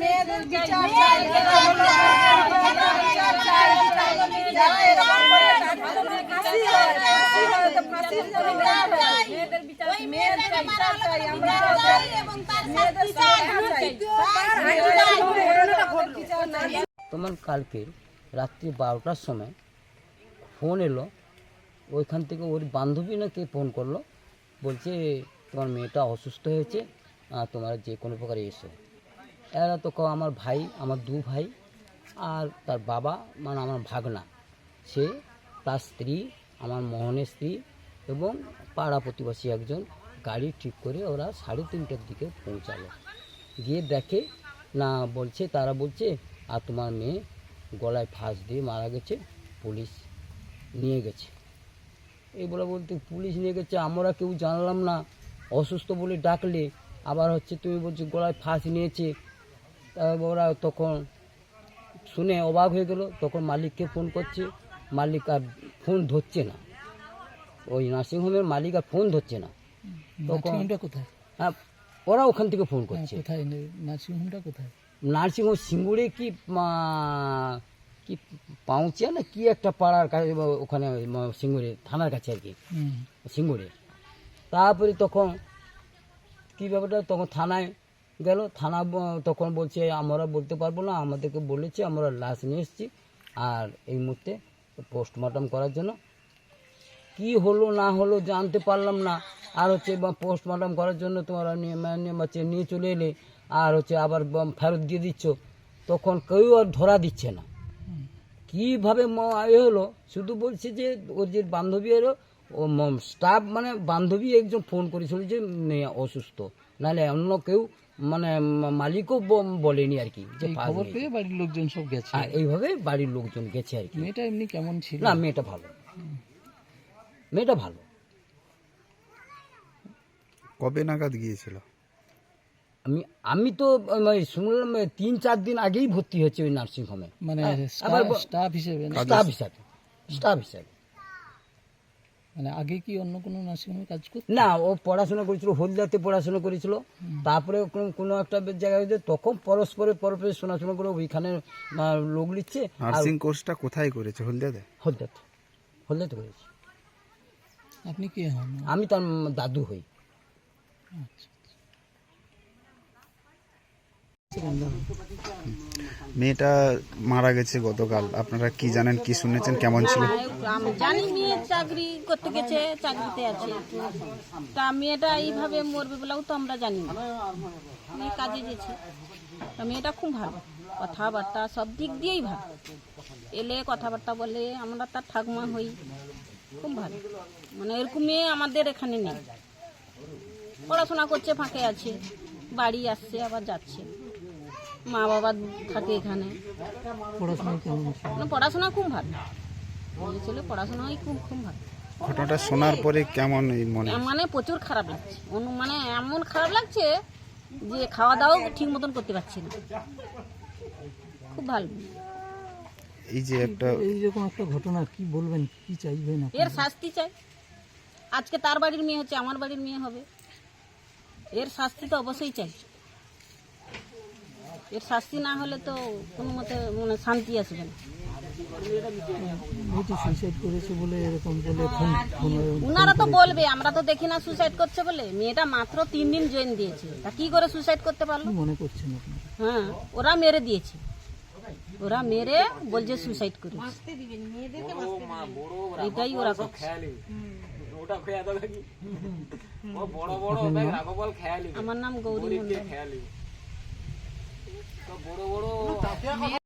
মেয়েদের বিচার চাই মেয়েদের বিচার চাই তোমার কালকে রাত্রি বারোটার সময় ফোন এলো ওইখান থেকে ওর বান্ধবী না কে ফোন করল বলছে তোমার মেয়েটা অসুস্থ হয়েছে আহ, তোমার যে কোনো প্রকারে এসো। এরা তো ক- আমার ভাই, আমার দু ভাই আর তার বাবা মানে আমার ভাগনা। সে তার স্ত্রী, আমার মোহনের স্ত্রী এবং পাড়া প্রতিবেশী একজন গাড়ি ঠিক করে ওরা সাড়ে তিনটের দিকে পৌঁছালো। গিয়ে দেখে, না, বলছে, তারা বলছে, আর তোমার মেয়ে গলায় ফাঁস দিয়ে মারা গেছে, পুলিশ নিয়ে গেছে। এই বলে বলতে, পুলিশ নিয়ে গেছে, আমরা কেউ জানলাম না। অসুস্থ বলে ডাকলে, আবার হচ্ছে তুমি বলছো গলায় ফাঁস নিয়েছে ওরা তখন শুনে অবাক হয়ে গেল তখন মালিককে ফোন করছে। মালিক আর ফোন ধরছে না। ওই নার্সিংহোমের মালিক আর ফোন ধরছে না। তখন কোথায়? হ্যাঁ, ওরা ওখান থেকে ফোন হ্যাঁ, করছে। কোথায়? নার্সিংহোমটা কোথায়? নার্সিংহোম সিঙ্গুরে কি কি পাউচিয়া না কি একটা পাড়ার কাছে ওখানে সিঙ্গুরে থানার কাছে আর কি। হুম। সিঙ্গুরে। তারপরে তখন কি ব্যাপারটা তখন থানায় গেল, থানা তখন বলছে, আমরা বলতে পারব না, আমাদেরকে বলেছে, আমরা লাশ নিয়ে এসেছি। আর এই মুহূর্তে পোস্টমর্টম করার জন্য। কি হলো, না হলো, জানতে পারলাম না। আর হচ্ছে, বা পোস্টমর্টম করার জন্য তোমরা নিয়ে নিয়ে চলে এলে, আর হচ্ছে, আবার ফেরত দিয়ে দিচ্ছ, তখন কেউ আর ধরা দিচ্ছে না। কীভাবে এ হলো? শুধু বলছে যে, ওর যে বান্ধবী এলো, ও স্টাফ মানে বান্ধবী একজন ফোন করেছিল যে অসুস্থ। নাহলে অন্য কেউ মানে মালিকও ব- বলেনি আর কি যে খবর পেয়ে বাড়ির লোকজন সব গেছে। আর এইভাবে বাড়ির লোকজন গেছে আর কি। মেয়েটা এমনি কেমন ছিল? না মেয়েটা ভালো। মেয়েটা ভালো। কবে নাগাদ গিয়েছিল? আমি আমি তো শুনলাম তিন চার দিন আগেই ভর্তি হয়েছে ওই নার্সিং হোমে মানে স্টাফ হিসেবে স্টাফ হিসাবে স্টাফ হিসাবে। মানে আগে কি অন্য কোনো নার্সিংহোমে কাজ করতো? না ও পড়াশোনা করেছিল হলদিয়াতে পড়াশোনা করেছিল। তারপরে কোনো- কোনো একটা জায়গায় যে তখন পরস্পরে পরস্পরে শোনাশোনা করে ওইখানে লোক নিচ্ছে। আর নার্সিং কোর্সটা কোথায় করেছে? হলদিয়াতে? হলদিয়াতে হলদিয়াতে করেছে। আপনি কে হন? আমি তার দাদু হই। মেয়েটা মারা গেছে গতকাল। আপনারা কি জানেন, কি শুনেছেন, কেমন ছিল? আমি জানি মেয়ে চাকরি করতে গেছে, চাকরিতে আছে। তা মেয়েটা এইভাবে মরবে বলেও তো আমরা জানি না। মেয়ে কাজে গেছে। তা মেয়েটা খুব ভালো। কথাবার্তা সব দিক দিয়েই ভালো। এলে কথাবার্তা বলে, আমরা তার ঠাকুমা হই। খুব ভালো। মানে এরকম মেয়ে আমাদের এখানে নেই। পড়াশোনা করছে, ফাঁকে আছে। বাড়ি আসছে, আবার যাচ্ছে। মা বাবা থাকে এখানে। পড়াশোনা কেমন মানে পড়াশোনা খুব ভালো। ছেলে পড়াশোনাই খুব খুব ভালো। ঘটনাটা শোনার পরে কেমন মনে মানে প্রচুর খারাপ লাগছে। অনু মানে এমন খারাপ লাগছে যে খাওয়া দাওয়াও ঠিক মতন করতে পারছি না। খুব ভালো। এই যে একটা এই রকম একটা ঘটনা কি বলবেন? কি চাইবেন? এর শাস্তি চাই। আজকে তার বাড়ির মেয়ে হচ্ছে আমার বাড়ির মেয়ে হবে। এর শাস্তি তো অবশ্যই চাই। এর শাস্তি না হলে তো কোনো মতে মানে শান্তি আসবে না মেয়েটি সুইসাইড করেছে বলে এরকম বলে ফোন ফোন উনারা তো বলবে আমরা তো দেখি না সুসাইড করছে বলে। মেয়েটা মাত্র তিন দিন জয়েন দিয়েছে। তা কি করে সুসাইড করতে পারল? মনে করছেন আপনি? হ্যাঁ ওরা মেরে দিয়েছে। ওরা মেরে বলছে সুসাইড করে এটাই ওরা করছে। আমার নাম গৌরী মন্ডল বড় বড়